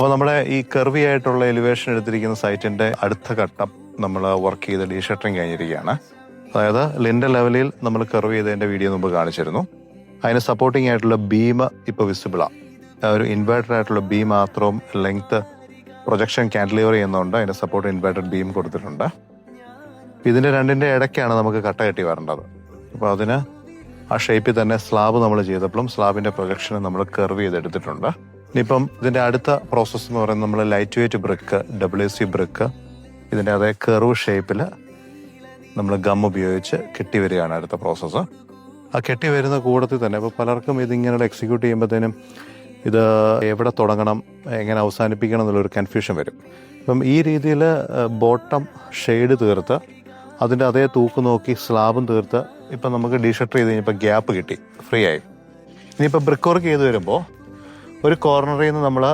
അപ്പോൾ നമ്മുടെ ഈ കെർവി ആയിട്ടുള്ള എലിവേഷൻ എടുത്തിരിക്കുന്ന സൈറ്റിന്റെ അടുത്ത ഘട്ടം നമ്മൾ വർക്ക് ചെയ്ത് ഡീ ഷട്ടറിങ് കഴിഞ്ഞിരിക്കുകയാണ്. അതായത് ലിന്റെ ലെവലിൽ നമ്മൾ കെർവ് ചെയ്തതിന്റെ വീഡിയോ മുമ്പ് കാണിച്ചിരുന്നു. അതിന് സപ്പോർട്ടിംഗ് ആയിട്ടുള്ള ബീം ഇപ്പോൾ വിസിബിളാണ് ഒരു ഇൻവേർട്ടർ ആയിട്ടുള്ള ബീം മാത്രവും ലെങ്ത് പ്രൊജക്ഷൻ കാൻഡിലിവർ ചെയ്യുന്നുണ്ട്. അതിന് സപ്പോർട്ട് ഇൻവേർട്ടഡ് ബീം കൊടുത്തിട്ടുണ്ട്. ഇതിന്റെ രണ്ടിന്റെ ഇടയ്ക്കാണ് നമുക്ക് കട്ട കെട്ടി വരേണ്ടത്. അപ്പോൾ അതിന് ആ ഷേപ്പിൽ തന്നെ സ്ലാബ് നമ്മൾ ചെയ്തപ്പോഴും സ്ലാബിന്റെ പ്രൊജക്ഷൻ നമ്മൾ കെർവ് ചെയ്തെടുത്തിട്ടുണ്ട്. ഇനിയിപ്പം ഇതിന്റെ അടുത്ത പ്രോസസ്സ് എന്ന് പറയുന്നത് നമ്മൾ light weight brick W C brick ഇതിന്റെ അതേ കർവ് ഷേപ്പിൽ നമ്മൾ ഗം ഉപയോഗിച്ച് കെട്ടി വരികയാണ് അടുത്ത പ്രോസസ്സ് ആ കെട്ടി വരുന്ന കൂടത്തിൽ തന്നെ ഇപ്പോൾ പലർക്കും ഇതിങ്ങനെ എക്സിക്യൂട്ട് ചെയ്യുമ്പോഴത്തേനും ഇത് എവിടെ തുടങ്ങണം എങ്ങനെ അവസാനിപ്പിക്കണം എന്നുള്ളൊരു കൺഫ്യൂഷൻ വരും. ഇപ്പം ഈ രീതിയിൽ ബോട്ടം ഷെയ്ഡ് തീർത്ത് അതിന്റെ അതേ തൂക്ക് നോക്കി സ്ലാബും തീർത്ത് ഇപ്പം നമുക്ക് ഡീഷട്ടർ ചെയ്ത് കഴിഞ്ഞപ്പോൾ ഗ്യാപ്പ് കിട്ടി ഫ്രീ ആയി. ഇനിയിപ്പോൾ ബ്രിക്ക് വർക്ക് ചെയ്ത് വരുമ്പോൾ ഒരു കോർണറിൽ നിന്ന് നമ്മൾ